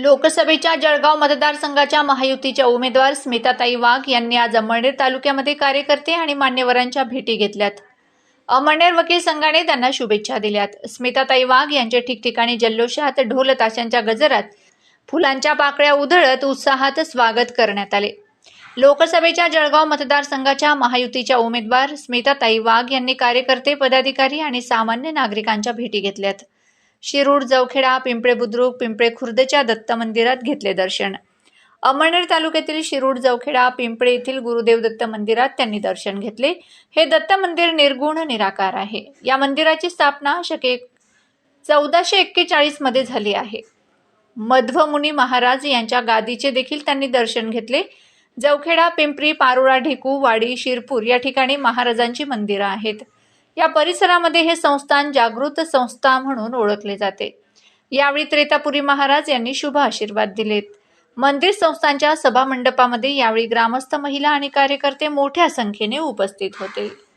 लोकसभेच्या जळगाव मतदारसंघाच्या महायुतीच्या उमेदवार स्मिताताई वाघ यांनी आज अमळनेर तालुक्यामध्ये कार्यकर्ते आणि मान्यवरांच्या भेटी घेतल्यात. अमळनेर वकील संघाने त्यांना शुभेच्छा दिल्यात. स्मिताताई वाघ यांच्या ठिकठिकाणी जल्लोषात ढोल ताशांच्या गजरात फुलांच्या पाकळ्या उधळत उत्साहात स्वागत करण्यात आले. लोकसभेच्या जळगाव मतदारसंघाच्या महायुतीच्या उमेदवार स्मिताताई वाघ यांनी कार्यकर्ते पदाधिकारी आणि सामान्य नागरिकांच्या भेटी घेतल्यात. शिरूर जवखेडा पिंपळे बुद्रुक पिंपळे खुर्दच्या दत्त मंदिरात घेतले दर्शन. अमळनेर तालुक्यातील शिरूर जवखेडा पिंपळे येथील गुरुदेव दत्त मंदिरात त्यांनी दर्शन घेतले. हे दत्त मंदिर निर्गुण निराकार आहे. या मंदिराची स्थापना शके चौदाशे एक्केचाळीसमध्ये झाली आहे. मध्वमुनी महाराज यांच्या गादीचे देखील त्यांनी दर्शन घेतले. जवखेडा पिंपरी पारोळा ढेकू वाडी शिरपूर या ठिकाणी महाराजांची मंदिरं आहेत. या परिसरामध्ये हे संस्थान जागृत संस्था म्हणून ओळखले जाते. यावेळी त्रेतापुरी महाराज यांनी शुभ आशीर्वाद दिलेत. मंदिर संस्थांच्या सभामंडपामध्ये यावेळी ग्रामस्थ महिला आणि कार्यकर्ते मोठ्या संख्येने उपस्थित होते.